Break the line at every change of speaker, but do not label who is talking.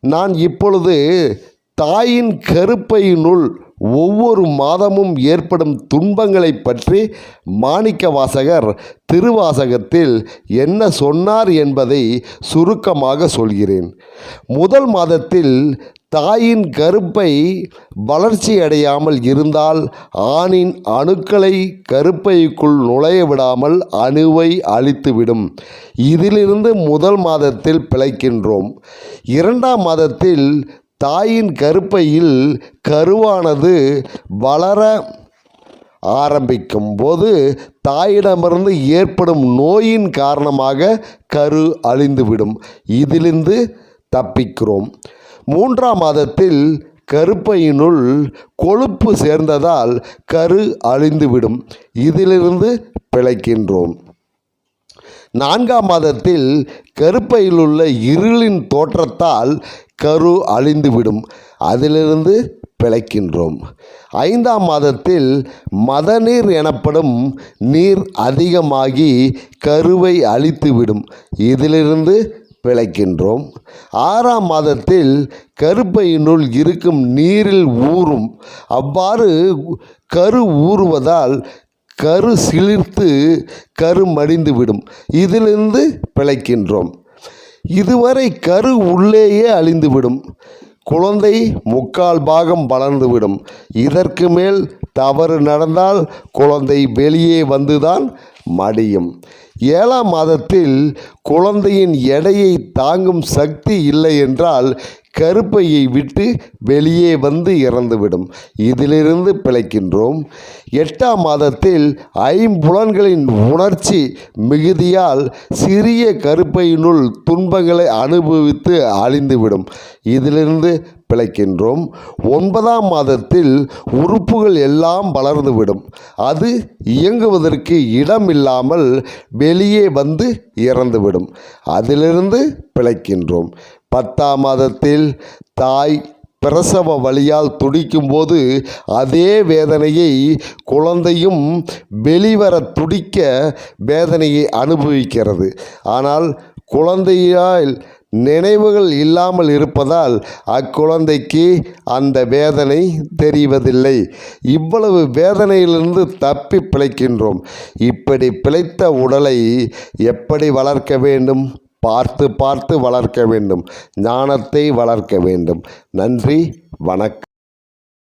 நான் இப்பொழுது தாயின் கருப்பையினுள் ஒவ்வொரு மாதமும் ஏற்படும் துன்பங்களை பற்றி மாணிக்க வாசகர் திருவாசகத்தில் என்ன சொன்னார் என்பதை சுருக்கமாக சொல்கிறேன். முதல் மாதத்தில் தாயின் கருப்பை வளர்ச்சி அடையாமல் இருந்தால் ஆணின் அணுக்களை கருப்பைக்குள் நுழைய விடாமல் அணுவை அழித்துவிடும். இதிலிருந்து முதல் மாதத்தில் பிழைக்கின்றோம். இரண்டாம் மாதத்தில் தாயின் கருப்பையில் கருவானது வளர ஆரம்பிக்கும் போது தாயிடமிருந்து ஏற்படும் நோயின் காரணமாக கரு அழிந்துவிடும். இதிலிருந்து தப்பிக்கிறோம். மூன்றாம் மாதத்தில் கருப்பையினுள் கொழுப்பு சேர்ந்ததால் கரு அழிந்துவிடும். இதிலிருந்து பிழைக்கின்றோம். நான்காம் மாதத்தில் கருப்பையில் உள்ள இருளின் தோற்றத்தால் கரு அழிந்துவிடும். அதிலிருந்து பிழைக்கின்றோம். ஐந்தாம் மாதத்தில் மதநீர் எனப்படும் நீர் அதிகமாகி கருவை அழித்துவிடும். இதிலிருந்து பிழைக்கின்றோம். ஆறாம் மாதத்தில் கருப்பையினுள் இருக்கும் நீரில் ஊறும். அவ்வாறு கரு ஊறுவதால் கரு சிலிர்த்து கரு மடிந்துவிடும். இதிலிருந்து பிழைக்கின்றோம். இதுவரை கரு உள்ளேயே அழிந்துவிடும். குழந்தை முக்கால் பாகம் வளர்ந்துவிடும். இதற்கு மேல் தவறு நடந்தால் குழந்தை வெளியே வந்துதான் மடியும். ஏழாம் மாதத்தில் குழந்தையின் எடையை தாங்கும் சக்தி இல்லை என்றால் கருப்பையை விட்டு வெளியே வந்து இறந்துவிடும். இதிலிருந்து பிழைக்கின்றோம். எட்டாம் மாதத்தில் ஐம்புலன்களின் உணர்ச்சி மிகுதியால் சிறிய கருப்பையினுள் துன்பங்களை அனுபவித்து அழிந்துவிடும். இதிலிருந்து பிழைக்கின்றோம். ஒன்பதாம் மாதத்தில் உறுப்புகள் எல்லாம் வளர்ந்துவிடும். அது இயங்குவதற்கு இடம் இல்லாமல் வெளியே வந்து இறந்துவிடும். அதிலிருந்து பிழைக்கின்றோம். பத்தாம் மாதத்தில் தாய் பிரசவ வழியால் துடிக்கும்போது அதே வேதனையை குழந்தையும் வெளிவர துடிக்க வேதனையை அனுபவிக்கிறது. ஆனால் குழந்தையால் நினைவுகள் இல்லாமல் இருப்பதால் அக்குழந்தைக்கு அந்த வேதனை தெரிவதில்லை. இவ்வளவு வேதனையிலிருந்து தப்பி பிழைக்கின்றோம். இப்படி பிழைத்த உடலை எப்படி வளர்க்க வேண்டும்? பார்த்து பார்த்து வளர்க்க வேண்டும். ஞானத்தை வளர்க்க வேண்டும். நன்றி. வணக்கம்.